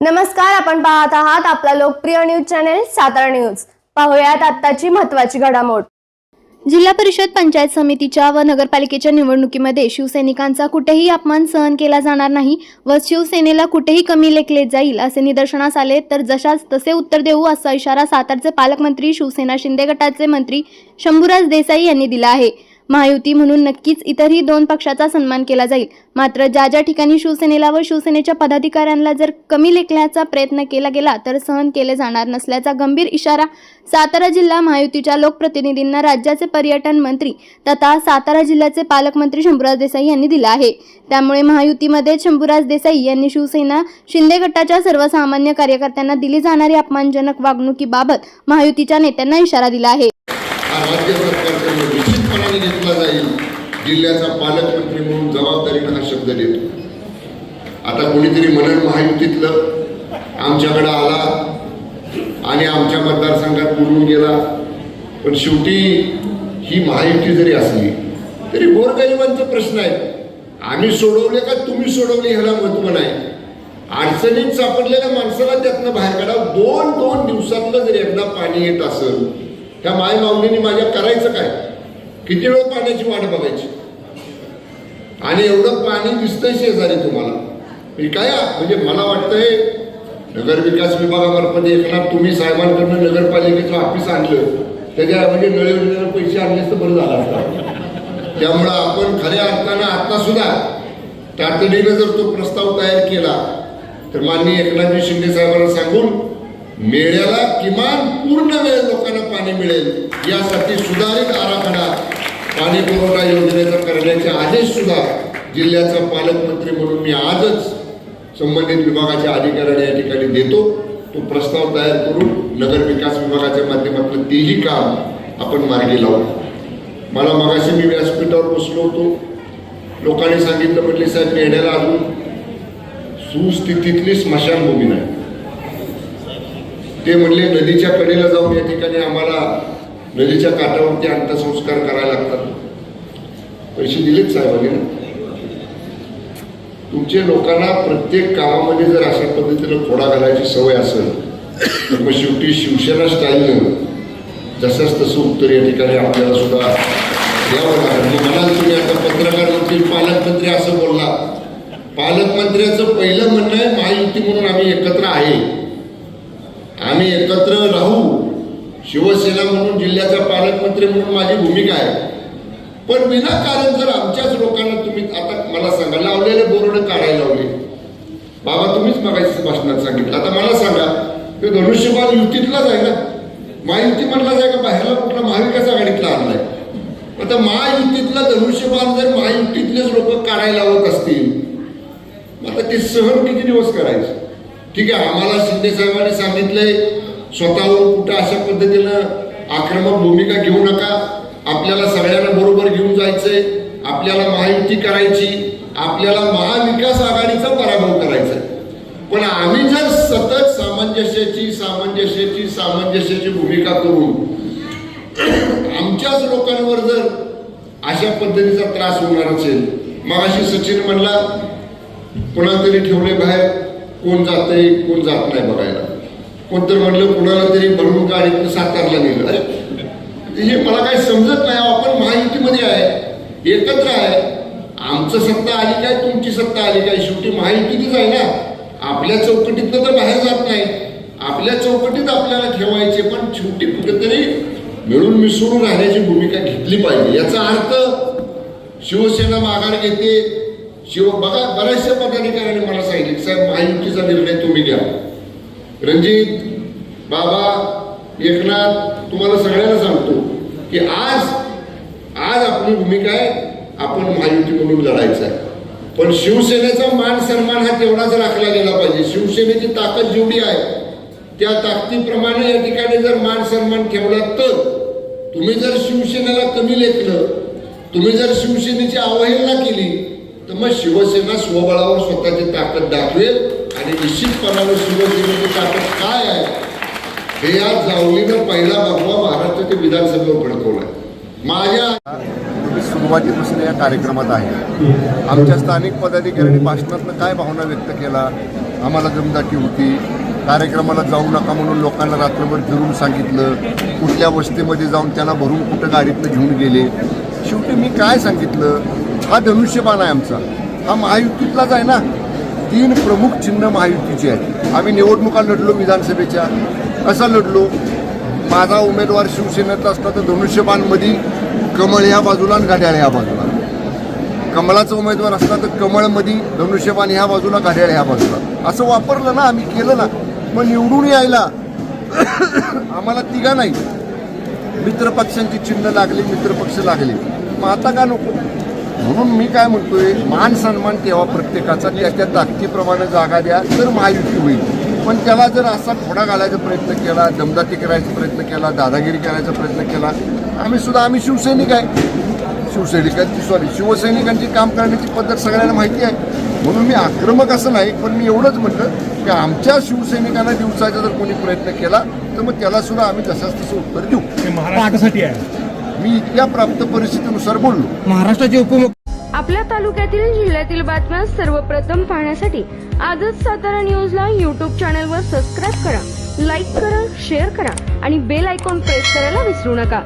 नमस्कार आपण पाहत आहात आपला लोकप्रिय न्यूज चॅनेल सातारा न्यूज. पाहूयात आत्ताची महत्वाची घडामोड. जिल्हा परिषद पंचायत समितीच्या व नगरपालिकेच्या निवडणुकीमध्ये शिवसैनिकांचा कुठेही अपमान सहन केला जाणार नाही व शिवसेनेला कुठेही कमी लेखले जाईल असे निदर्शनास आले तर जशाच तसे उत्तर देऊ असा इशारा सातारचे पालकमंत्री शिवसेना शिंदे गटाचे मंत्री शंभूराज देसाई यांनी दिला आहे. महायुती म्हणून नक्कीच इतरही दोन पक्षाचा सन्मान केला जाईल. मात्र ज्या ज्या ठिकाणी शिवसेनेला व शिवसेनेच्या पदाधिकाऱ्यांना जर कमी लेखण्याचा प्रयत्न केला गेला तर सहन केले जाणार नसल्याचा गंभीर इशारा सातारा जिल्हा महायुतीच्या लोकप्रतिनिधींना राज्याचे पर्यटन मंत्री तथा सातारा जिल्ह्याचे पालकमंत्री शंभूराज देसाई यांनी दिला आहे. त्यामुळे महायुतीमध्ये शंभूराज देसाई यांनी शिवसेना शिंदे गटाच्या सर्वसामान्य कार्यकर्त्यांना दिली जाणारी अपमानजनक वागणुकीबाबत महायुतीच्या नेत्यांना इशारा दिला आहे. हा घेतला जाईल जिल्ह्याचा पालकमंत्री म्हणून जबाबदारीनं हा शब्द देतो. आता कोणीतरी मनन महायुतीतलं आमच्याकडं आला आणि आमच्या मतदारसंघात पुरून गेला. पण शेवटी ही महायुती जरी असली तरी गोरगरिबांचे प्रश्न आहेत. आम्ही सोडवले का तुम्ही सोडवले ह्याला महत्त्व नाही. अडचणीत सापडलेल्या माणसाला त्यातनं बाहेर काढावं. दोन दोन दिवसातलं जर एकदा पाणी येत असेल त्या माय माऊलीने माझ्या करायचं काय? किती वेळ पाण्याची वाट बघायची? आणि एवढं पाणी दिसतंय शेजारी तुम्हाला. मी काय म्हणजे मला वाटतंय नगर विकास विभागामार्फत एकनाथ तुम्ही साहेबांकडनं नगरपालिकेचं ऑफिस आणलं. त्याच्या म्हणजे नळ पैसे आणले तर बरं झालं असतं. त्यामुळं आपण खऱ्या अर्थानं आता सुद्धा तातडीनं जर तो प्रस्ताव तयार केला तर माननीय एकनाथजी शिंदे साहेबांना सांगून मेळ्याला किमान पूर्ण वेळ लोकांना पाणी मिळेल यासाठी सुधारित आराखडा पाणी पुरवठा योजनेचा करण्याचे आदेश सुद्धा जिल्ह्याचा पालकमंत्री म्हणून मी आजच संबंधित विभागाच्या अधिकाऱ्यांना या ठिकाणी देतो. तो प्रस्ताव तयार करून नगर विकास विभागाच्या माध्यमातून तेही काम आपण मार्गी लावू. मला मगाशी मी व्यासपीठावर बसलो होतो. लोकांनी सांगितलं म्हटले साहेब मेढ्याला अजून सुस्थितीतली स्मशानभूमी नाही. ते म्हणले नदीच्या कडेला जाऊन या ठिकाणी आम्हाला नदीच्या काठावरती अंत्यसंस्कार करायला लागतात. पैसे दिलेत साहेबांनी ना. तुमच्या लोकांना प्रत्येक कामामध्ये जर अशा पद्धतीनं खोडा घालायची सवय असेल तर मग शेवटी शिवसेना स्टाईलनं जसंच तसं उत्तर या ठिकाणी आपल्याला सुद्धा द्यावं लागेल. म्हणाल तुम्ही आता पत्रकार होतील पालकमंत्री असं बोलला. पालकमंत्र्याचं पहिलं म्हणणं आहे महायुती म्हणून आम्ही एकत्र आहे. आम्ही एकत्र राहू. शिवसेना म्हणून जिल्ह्याचा पालकमंत्री म्हणून माझी भूमिका आहे. पण विनाकारण जर आमच्याच लोकांना तुम्ही आता मला सांगा लावलेले बोर्ड काढायला लावले. बाबा तुम्हीच मागायचं भाषणात सांगितलं. आता मला सांगा ते धनुष्यबाण युतीतलाच आहे ना? महायुती म्हणला जाय का? बाहेरला कुठला महाविकास आघाडीतला आणलाय? आता महायुतीतला धनुष्यबाण जर महायुतीतलेच लोक काढायला लावत असतील मग आता ते सहन किती दिवस करायचं. ठीक आहे आम्हाला शिंदे साहेबांनी सांगितलंय स्वतःहून कुठं अशा पद्धतीनं आक्रमक भूमिका घेऊ नका आपल्याला सगळ्यांना बरोबर घेऊन जायचंय आपल्याला महायुती करायची आपल्याला महाविकास आघाडीचा पराभव करायचा आहे. पण आम्ही जर सतत सामंजस्याची सामंजस्याची सामंजस्याची भूमिका करून आमच्याच लोकांवर जर अशा पद्धतीचा त्रास होणार असेल मग अशी सचिन म्हणला कोणातरी तरी ठेवले बाहेर कोण जातंय कोण जात नाही बघायला. कोणतर म्हटलं कुणाला तरी भरून गाडीतनं सातारला नेलं. अरे हे मला काही समजत नाही आपण महायुतीमध्ये आहे एकत्र आहे. आमचं सत्ता आली काय तुमची सत्ता आली काय? शेवटी महायुतीतच आहे ना. आपल्या चौकटीतनं तर बाहेर जात नाही. आपल्या चौकटीत आपल्याला ठेवायचे पण शेवटी कुठेतरी मिळून मिसळून राहण्याची भूमिका घेतली पाहिजे. याचा अर्थ शिवसेना माघार घेते शिव बघा बऱ्याचशा पदाधिकाऱ्यांनी मला सांगितले. साहेब महायुतीचा निर्णय तुम्ही घ्या. रणजित बाबा एकनाथ तुम्हाला सगळ्यांना सांगतो की आज आज आपली भूमिका आहे आपण महायुती म्हणून लढायचं आहे. पण शिवसेनेचा मान सन्मान हा तेवढाच राखला गेला पाहिजे. शिवसेनेची ताकद जेवढी आहे त्या ताकदीप्रमाणे या ठिकाणी जर मान सन्मान ठेवला तर तुम्ही जर शिवसेनेला कमी लेखलं तुम्ही जर शिवसेनेची अवहेलना केली तर मग शिवसेना स्वबळावर स्वतःची ताकद दाखवेल आणि निश्चितपणाने शिवसेनेची ताकद काय आहे हे या जावलीनं पहिला भगवा महाराष्ट्राच्या विधानसभेवर भडकवलाय. माझ्या सुरुवातीपासून या कार्यक्रमात आहे. आमच्या स्थानिक पदाधिकाऱ्यांनी भाषणातनं काय भावना व्यक्त केला? आम्हाला जमदाटी होती. कार्यक्रमाला जाऊ नका म्हणून लोकांना रात्रभर फिरून सांगितलं. कुठल्या वस्तीमध्ये जाऊन त्यांना भरून कुठं गाडीतनं घेऊन गेले? शेवटी मी काय सांगितलं? हा धनुष्यबाण आहे आमचा. हा महायुतीतलाच आहे ना. तीन प्रमुख चिन्ह महायुतीची आहेत. आम्ही निवडणुका लढलो विधानसभेच्या. कसा लढलो? माझा उमेदवार शिवसेनेचा असला तर धनुष्यबाणमध्ये कमळ ह्या बाजूला आणि घड्याळ ह्या बाजूला. कमळाचा उमेदवार असला तर कमळमध्ये धनुष्यबाण ह्या बाजूला घड्याळ ह्या बाजूला. असं वापरलं ना आम्ही केलं ना. मग निवडून यायला आम्हाला तिघा नाही. मित्रपक्षांची चिन्ह लागली मित्रपक्ष लागले. मग आता का नको? म्हणून मी काय म्हणतोय मान सन्मान ठेवा प्रत्येकाचा त्याच्या ताकदीप्रमाणे जागा द्या तर महायुती होईल. पण त्याला जर असा घोडा घालायचा प्रयत्न केला दमदाती करायचा प्रयत्न केला दादागिरी करायचा प्रयत्न केला आम्ही सुद्धा आम्ही शिवसैनिक आहे. शिवसैनिकांची सॉरी शिवसैनिकांची काम करण्याची पद्धत सगळ्यांना माहिती आहे. म्हणून मी आक्रमक असं नाही पण मी एवढंच म्हटलं की आमच्या शिवसैनिकांना दिवसाचा जर कोणी प्रयत्न केला तर मग त्याला सुद्धा आम्ही तसंच तसं उत्तर देऊ. महाराष्ट्रासाठी आहे. मी इथल्या प्राप्त परिस्थितीनुसार बोललो. महाराष्ट्राचे उपमुख्य आपल्या तालुक्यातील जिल्ह्यातील बातम्या सर्वप्रथम पाहण्यासाठी आजच सातारा न्यूजला यूट्यूब चॅनलवर सबस्क्राईब करा लाईक करा शेअर करा आणि बेल आयकॉन प्रेस करायला विसरू नका.